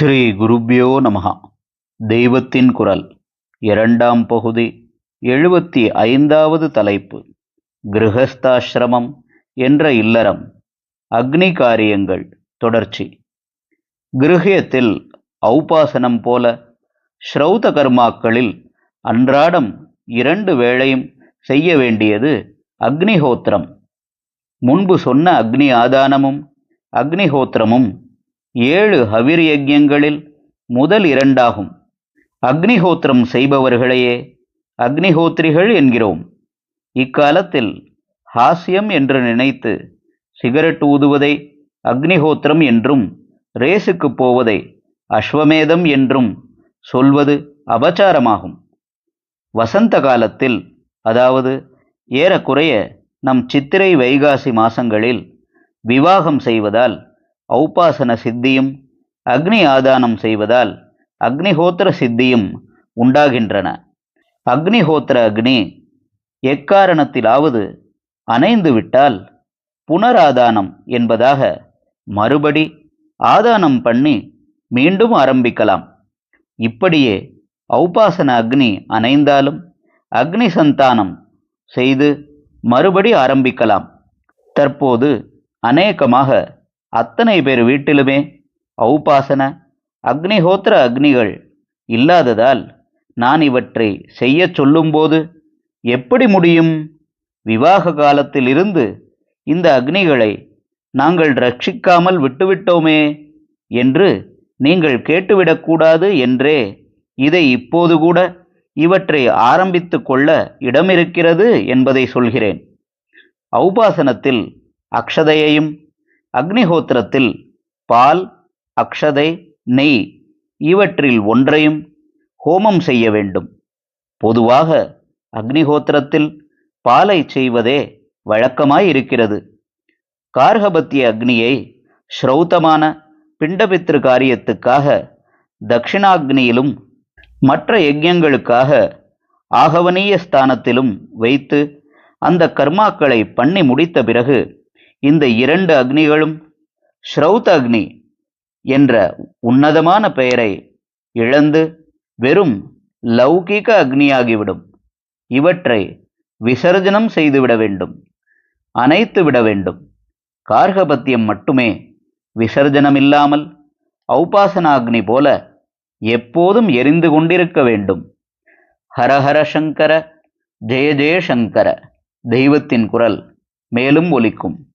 ஸ்ரீ குருப்யோ நமகா தெய்வத்தின் குரல். இரண்டாம் பகுதி. எழுபத்தி ஐந்தாவது தலைப்பு. கிரகஸ்தாசிரமம் என்ற இல்லறம். அக்னி காரியங்கள். தொடர்ச்சி. கிருஹியத்தில் ஔபாசனம் போல ஸ்ரௌத கர்மாக்களில் அன்றாடம் இரண்டு வேளையும் செய்ய வேண்டியது அக்னிஹோத்திரம். முன்பு சொன்ன அக்னி ஆதானமும் அக்னிஹோத்திரமும் ஏழு ஹவிர் யஜ்யங்களில் முதல் இரண்டாகும். அக்னிஹோத்திரம் செய்பவர்களையே அக்னிஹோத்திரிகள் என்கிறோம். இக்காலத்தில் ஹாஸ்யம் என்று நினைத்து சிகரெட் ஊதுவதை அக்னிஹோத்திரம் என்றும் ரேசுக்கு போவதை அஸ்வமேதம் என்றும் சொல்வது அபச்சாரமாகும். வசந்த காலத்தில் அதாவது ஏறக்குறைய நம் சித்திரை வைகாசி மாசங்களில் விவாகம் செய்வதால் ஔபாசன சித்தியும் அக்னி ஆதானம் செய்வதால் அக்னிஹோத்திர சித்தியும் உண்டாகின்றன. அக்னிஹோத்திர அக்னி எக்காரணத்திலாவது அணைந்து விட்டால் புனராதானம் என்பதாக மறுபடி ஆதானம் பண்ணி மீண்டும் ஆரம்பிக்கலாம். இப்படியே ஔபாசன அக்னி அணைந்தாலும் அக்னி சந்தானம் செய்து மறுபடி ஆரம்பிக்கலாம். தற்போது அநேகமாக அத்தனை பேர் வீட்டிலுமே ஔபாசன அக்னிஹோத்திர அக்னிகள் இல்லாததால் நான் இவற்றை செய்யச் சொல்லும்போது எப்படி முடியும்? விவாக காலத்திலிருந்து இந்த அக்னிகளை நாங்கள் ரட்சிக்காமல் விட்டுவிட்டோமே என்று நீங்கள் கேட்டுவிடக்கூடாது என்றே இதை இப்போது கூட இவற்றை ஆரம்பித்து கொள்ள இடமிருக்கிறது என்பதை சொல்கிறேன். ஔபாசனத்தில் அக்ஷதையையும் அக்னிஹோத்திரத்தில் பால் அக்ஷதை நெய் இவற்றில் ஒன்றையும் ஹோமம் செய்ய வேண்டும். பொதுவாக அக்னிஹோத்திரத்தில் பாலை செய்வதே வழக்கமாய் இருக்கிறது கார்கபத்திய அக்னியை ஸ்ரௌத்தமான பிண்டபித்திரு காரியத்துக்காக தட்சிணாக்னியிலும் மற்ற யஜ்யங்களுக்காக ஆகவனீய ஸ்தானத்திலும் வைத்து அந்த கர்மாக்களை பண்ணி முடித்த பிறகு இந்த இரண்டு அக்னிகளும் ஸ்ரௌத் அக்னி என்ற உன்னதமான பெயரை இழந்து வெறும் லௌகிக அக்னியாகிவிடும். இவற்றை விசர்ஜனம் செய்துவிட வேண்டும். அனைத்து விட வேண்டும். கார்கபத்தியம் மட்டுமே விசர்ஜனமில்லாமல் ஔபாசனாக்னி போல எப்போதும் எரிந்து கொண்டிருக்க வேண்டும். ஹரஹர சங்கர ஜெய ஜெய சங்கர தெய்வத்தின் குரல் மேலும் ஒலிக்கும்.